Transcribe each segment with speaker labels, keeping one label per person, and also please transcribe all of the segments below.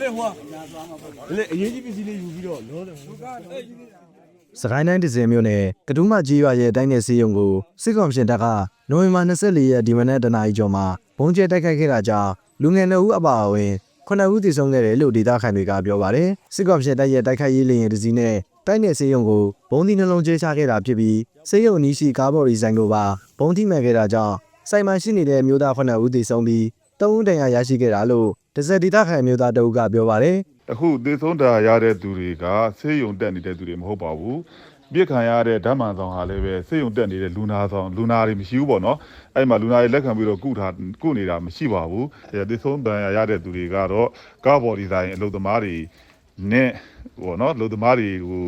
Speaker 1: လေဟိုလေအရေးကြီးပစ္စည်းလေးယူပြီးတော့လောတယ်
Speaker 2: စကိုင်းတိုင်းဒဇယ်မြို့နယ်ကဒူးမကြီးရွာရဲ့တိုင်းနယ်စီယုံကိုစစ်ကောင်ရှင်တပ်ကနိုဝင်ဘာ24ရက်ဒီမနက်တနာရီကျော်မှာဘုံကျဲတိုက်ခိုက်ခဲ့တာကြောင့်လူငယ်2ဦးအပါအဝင်9ဦးသေဆုံးခဲ့တယ်လို့ဒေသခံတွေကပြောပါတယ်စစ်ကောင်ရှင်တပ်ရဲ့တိုက်ခိုက်ရေးလေယာဉ်တစ်စီးနဲ့တိုင်းနယ်စီယုံကိုဘုံဒီနှလုံးကျဲချခဲ့တာဖြစ်ပြီးစေယုံနီးရှိကားဘော်ရီဆိုင်ကိုပါဘုံထိမှန်ခဲ့တာကြောင့်စိုက်မှရှိနေတဲ့မျိုးသား9ဦးသေဆုံးပြီး 3ဦးဒဏ်ရာရရှိခဲ့တာလို့ဒဇယ်ဒေသခံမျိုးသားတအုပ်ကပြောပါတယ်
Speaker 3: အခုသေဆုံးတာရတဲ့သူတွေကဆေးရုံတက်နေတဲ့သူတွေမဟုတ်ပါဘူးပြစ်ခံရတဲ့ဓမ္မန်ဆောင်ဟာလည်းပဲဆေးရုံတက်နေတဲ့လူနာဆောင်လူနာတွေမရှိဘူးပေါ့နော်အဲ့မှာလူနာတွေလက်ခံပြီးတော့ကုထားကုနေတာမရှိပါဘူးအဲသေဆုံးတန်ရရတဲ့သူတွေကတော့ကားဘော်ဒီဇိုင်းအလုပ်သမားတွေနဲ့ဟိုနော်အလုပ်သမားတွေဟို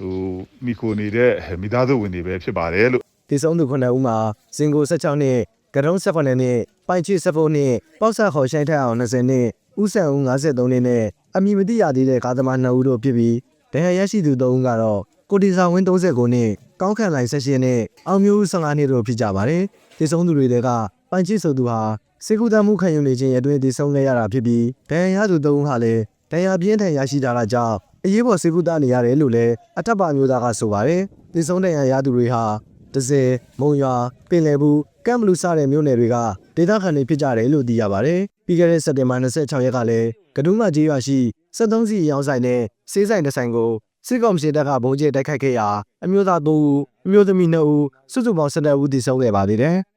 Speaker 3: ဟိုမိခိုနေတဲ့မိသားစုဝင်တွေပဲဖြစ်ပါတယ်လို့
Speaker 2: တည်ဆုံးသူ9ဦးမှာစင်ကို16နှစ်ကရုံး18နှစ် ပိုင်ချီ14နှစ်ပေါက်ဆက်ခေါ်ရှိုင်းထက်အောင်20နှစ်ဦးဆန်ဦး53နှစ်နဲ့အမည်မသိရသေးတဲ့ကားသမား2ဦးတို့ဖြစ်ပြီးဒဏ်ရာရရှိသူ3ဦးကတော့ကိုတီစာဝင်း39နှစ်ကောင်းခန့်လိုင်16နှစ်အောင်မျိုးဦး15နှစ်တို့ဖြစ်ကြပါတယ်တည်ဆုံးသူတွေကပိုင်ချီဆိုသူဟာစေကူတမှုခံယူနေခြင်းရဲ့အတွင်းတည်ဆုံးခဲ့ရတာဖြစ်ပြီးဒဏ်ရာရသူ3ဦးဟာလည်းဒဏ်ရာပြင်းထန်ရရှိတာကြောင့်အရေးပေါ်စေကူတနေရတယ်လို့လည်းအထက်ပါမျိုးသားကဆိုပါတယ်တည်ဆုံးဒဏ်ရာရသူတွေဟာတစဲမုံရွာပင်လယ်ဘူးကမ်ဘလူးစတဲ့မြို့နယ်တွေက ဒေသခံတွေဖြစ်ကြတယ်လို့သိရပါတယ်။ပြီးခဲ့တဲ့စက်တင်ဘာ26ရက်ကလည်းကဒူးမကြီးရွာရှိ73စီရောင်းဆိုင်နဲ့စေးဆိုင်တစ်ဆိုင်ကိုစစ်ကောင်စီတပ်ကဘုံကျဲတိုက်ခိုက်ခဲ့ရာအမျိုးသား3ဦးအမျိုးသမီး2ဦးစုစုပေါင်း12ဦးသေဆုံးခဲ့ပါသေးတယ်။